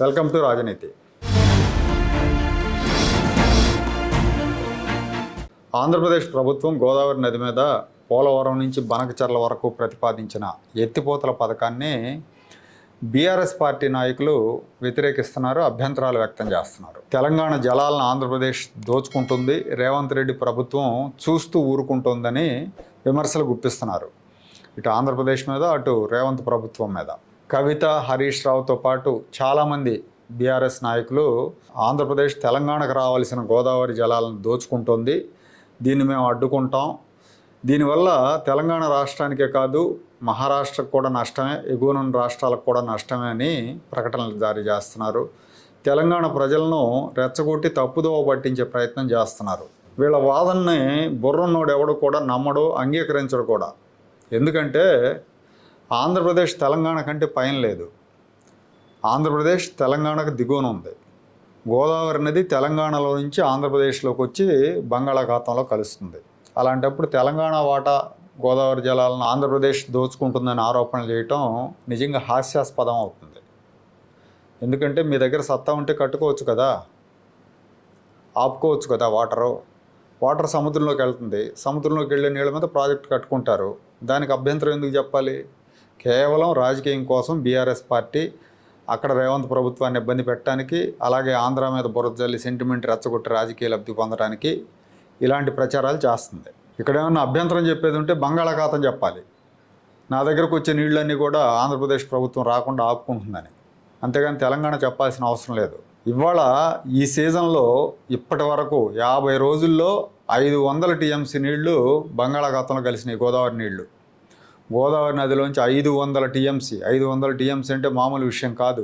Welcome to రాజనీతి. ఆంధ్రప్రదేశ్ ప్రభుత్వం గోదావరి నది మీద పోలవరం నుంచి బనకచర్ల వరకు ప్రతిపాదించిన ఎత్తిపోతల పథకాన్ని బీఆర్ఎస్ పార్టీ నాయకులు వ్యతిరేకిస్తున్నారు అభ్యంతరాలు వ్యక్తం చేస్తున్నారు. తెలంగాణ జలాలను ఆంధ్రప్రదేశ్ దోచుకుంటుంది రేవంత్ రెడ్డి ప్రభుత్వం చూస్తూ ఊరుకుంటుందని విమర్శలు గుప్పిస్తున్నారు. ఇటు ఆంధ్రప్రదేశ్ మీద అటు రేవంత్ ప్రభుత్వం మీద. కవిత హరీష్ రావుతో పాటు చాలామంది బీఆర్ఎస్ నాయకులు ఆంధ్రప్రదేశ్ తెలంగాణకు రావాల్సిన గోదావరి జలాలను దోచుకుంటుంది. దీన్ని మేము అడ్డుకుంటాం. దీనివల్ల తెలంగాణ రాష్ట్రానికే కాదు మహారాష్ట్రకు కూడా నష్టమే ఎగువనున్న రాష్ట్రాలకు కూడా నష్టమే అని ప్రకటనలు జారీ చేస్తున్నారు. తెలంగాణ ప్రజలను రెచ్చగొట్టి తప్పుదోవ పట్టించే ప్రయత్నం చేస్తున్నారు. వీళ్ళ వాదనని బుర్రన్నోడు ఎవడు కూడా నమ్మడు అంగీకరించడు కూడా. ఎందుకంటే ఆంధ్రప్రదేశ్ తెలంగాణ కంటే పైన లేదు. ఆంధ్రప్రదేశ్ తెలంగాణకు దిగువన ఉంది. గోదావరి నది తెలంగాణలో నుంచి ఆంధ్రప్రదేశ్లోకి వచ్చి బంగాళాఖాతంలో కలుస్తుంది. అలాంటప్పుడు తెలంగాణ వాటా గోదావరి జలాలను ఆంధ్రప్రదేశ్ దోచుకుంటుందని ఆరోపణలు చేయటం నిజంగా హాస్యాస్పదం అవుతుంది. ఎందుకంటే మీ దగ్గర సత్తా ఉంటే కట్టుకోవచ్చు కదా? ఆపుకోవచ్చు కదా వాటరు? వాటర్ సముద్రంలోకి వెళ్తుంది. సముద్రంలోకి వెళ్ళే నీళ్ళ మీద ప్రాజెక్ట్ కట్టుకుంటారు. దానికి అభ్యంతరం ఎందుకు చెప్పాలి? కేవలం రాజకీయం కోసం బీఆర్ఎస్ పార్టీ అక్కడ రేవంత్ ప్రభుత్వాన్ని ఇబ్బంది పెట్టడానికి అలాగే ఆంధ్ర మీద బురద జల్లి సెంటిమెంట్ రెచ్చగొట్టి రాజకీయ లబ్ధి పొందడానికి ఇలాంటి ప్రచారాలు చేస్తుంది. ఇక్కడ ఏమన్నా అభ్యంతరం చెప్పేది ఉంటే బంగాళాఖాతం చెప్పాలి. నా దగ్గరకు వచ్చే నీళ్ళన్నీ కూడా ఆంధ్రప్రదేశ్ ప్రభుత్వం రాకుండా ఆపుకుంటుందని. అంతేగాని తెలంగాణ చెప్పాల్సిన అవసరం లేదు. ఇవాళ ఈ సీజన్లో ఇప్పటి వరకు యాభై రోజుల్లో ఐదు వందల టీఎంసీ నీళ్ళు బంగాళాఖాతంలో కలిసినాయి గోదావరి నీళ్ళు. గోదావరి నదిలోంచి ఐదు వందల టీఎంసీ ఐదు వందల టీఎంసీ అంటే మామూలు విషయం కాదు.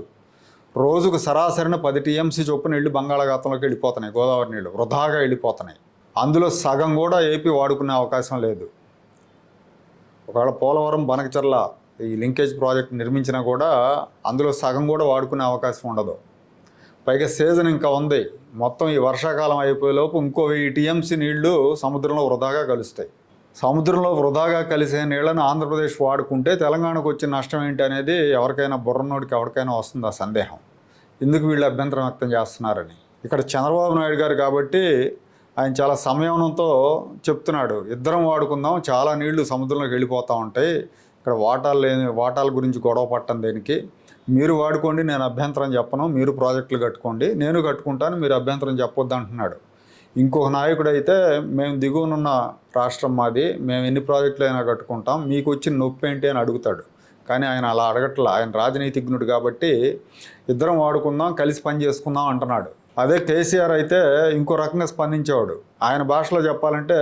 రోజుకు సరాసరిన పది టీఎంసీ చొప్పున నీళ్ళు బంగాళాఖాతంలోకి వెళ్ళిపోతున్నాయి గోదావరి నీళ్ళు వృధాగా వెళ్ళిపోతున్నాయి. అందులో సగం కూడా ఏపీ వాడుకునే అవకాశం లేదు. ఒకవేళ పోలవరం బనకచర్ల ఈ లింకేజ్ ప్రాజెక్ట్ నిర్మించినా కూడా అందులో సగం కూడా వాడుకునే అవకాశం ఉండదు. పైగా సీజన్ ఇంకా ఉంది. మొత్తం ఈ వర్షాకాలం అయిపోయేలోపు ఇంకో వెయ్యి టీఎంసీ నీళ్ళు సముద్రంలో వృధాగా కలుస్తాయి. సముద్రంలో వృధాగా కలిసే నీళ్ళను ఆంధ్రప్రదేశ్ వాడుకుంటే తెలంగాణకు వచ్చిన నష్టం ఏంటి అనేది ఎవరికైనా బుర్రనోడికి ఎవరికైనా వస్తుంది ఆ సందేహం? ఎందుకు వీళ్ళు అభ్యంతరం వ్యక్తం చేస్తున్నారని. ఇక్కడ చంద్రబాబు నాయుడు గారు కాబట్టి ఆయన చాలా సంయమనంతో చెప్తున్నాడు ఇద్దరం వాడుకుందాం చాలా నీళ్ళు సముద్రంలోకి వెళ్ళిపోతూ ఉంటాయి. ఇక్కడ వాటాలు లేని వాటాల గురించి గొడవ పట్టం దేనికి? మీరు వాడుకోండి నేను అభ్యంతరం చెప్పను మీరు ప్రాజెక్టులు కట్టుకోండి నేను కట్టుకుంటాను మీరు అభ్యంతరం చెప్పొద్దు అంటున్నాడు ఇంకొక నాయకుడు అయితే మేము దిగువనున్న రాష్ట్రం మాది మేము ఎన్ని ప్రాజెక్టులు అయినా కట్టుకుంటాం మీకు వచ్చిన నొప్పి ఏంటి అని అడుగుతాడు. కానీ ఆయన అలా అడగట్లా ఆయన రాజనీతిజ్ఞుడు కాబట్టి ఇద్దరం వాడుకుందాం కలిసి పని చేసుకుందాం అంటున్నాడు. అదే కేసీఆర్ అయితే ఇంకో రకంగా స్పందించేవాడు. ఆయన భాషలో చెప్పాలంటే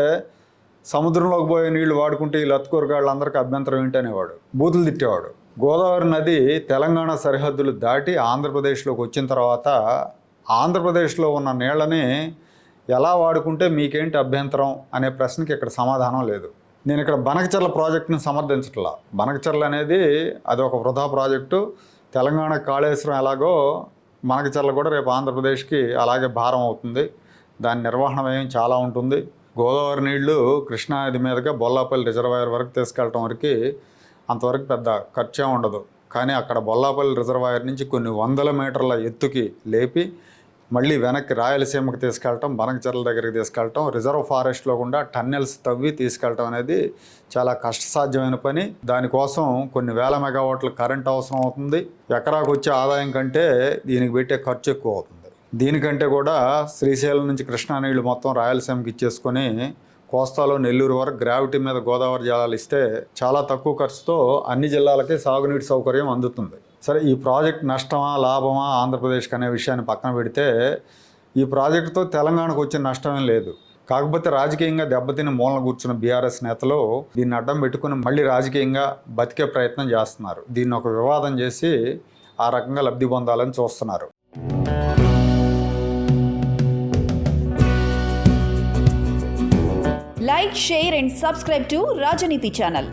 సముద్రంలోకి పోయే నీళ్ళు వాడుకుంటే ఈ లత్కూరగాళ్ళందరికీ అభ్యంతరం ఏంటి అనేవాడు. బూతులు తిట్టేవాడు. గోదావరి నది తెలంగాణ సరిహద్దులు దాటి ఆంధ్రప్రదేశ్లోకి వచ్చిన తర్వాత ఆంధ్రప్రదేశ్లో ఉన్న నీళ్ళని ఎలా వాడుకుంటే మీకేంటి అభ్యంతరం అనే ప్రశ్నకి ఇక్కడ సమాధానం లేదు. నేను ఇక్కడ బనకచర్ల ప్రాజెక్టును సమర్థించట్లా. బనకచర్ల అనేది అది ఒక వృధా ప్రాజెక్టు. తెలంగాణ కాళేశ్వరం ఎలాగో బనకచర్ల కూడా రేపు ఆంధ్రప్రదేశ్కి అలాగే భారం అవుతుంది. దాని నిర్వహణ వ్యయం చాలా ఉంటుంది. గోదావరి నీళ్ళు కృష్ణానది మీదుగా బొల్లాపల్లి రిజర్వాయర్ వరకు తీసుకెళ్ళటం వరకు అంతవరకు పెద్ద ఖర్చే ఉండదు. కానీ అక్కడ బొల్లాపల్లి రిజర్వాయర్ నుంచి కొన్ని వందల మీటర్ల ఎత్తుకి లేపి మళ్ళీ వెనక్కి రాయలసీమకి తీసుకెళ్ళటం బనకచర్ల దగ్గరికి తీసుకెళ్ళటం రిజర్వ్ ఫారెస్ట్లో గుండా టన్నెల్స్ తవ్వి తీసుకెళ్ళటం అనేది చాలా కష్టసాధ్యమైన పని. దానికోసం కొన్ని వేల మెగావాట్ల కరెంట్ అవసరం అవుతుంది. ఎకరాకు వచ్చే ఆదాయం కంటే దీనికి పెట్టే ఖర్చు ఎక్కువ అవుతుంది. దీనికంటే కూడా శ్రీశైలం నుంచి కృష్ణా నీళ్ళు మొత్తం రాయలసీమకి ఇచ్చేసుకొని కోస్తాలో నెల్లూరు వరకు గ్రావిటీ మీద గోదావరి జలాలు ఇస్తే చాలా తక్కువ ఖర్చుతో అన్ని జిల్లాలకి సాగునీటి సౌకర్యం అందుతుంది. సరే ఈ ప్రాజెక్ట్ నష్టమా లాభమా ఆంధ్రప్రదేశ్కి అనే విషయాన్ని పక్కన పెడితే ఈ ప్రాజెక్టుతో తెలంగాణకు వచ్చిన నష్టమేం లేదు. కాకపోతే రాజకీయంగా దెబ్బతిని మూలన కూర్చున్న బీఆర్ఎస్ నేతలు దీన్ని అడ్డం పెట్టుకుని మళ్ళీ రాజకీయంగా బతికే ప్రయత్నం చేస్తున్నారు. దీన్ని ఒక వివాదం చేసి ఆ రకంగా లబ్ధి పొందాలని చూస్తున్నారు. Like share and subscribe to Rajneeti channel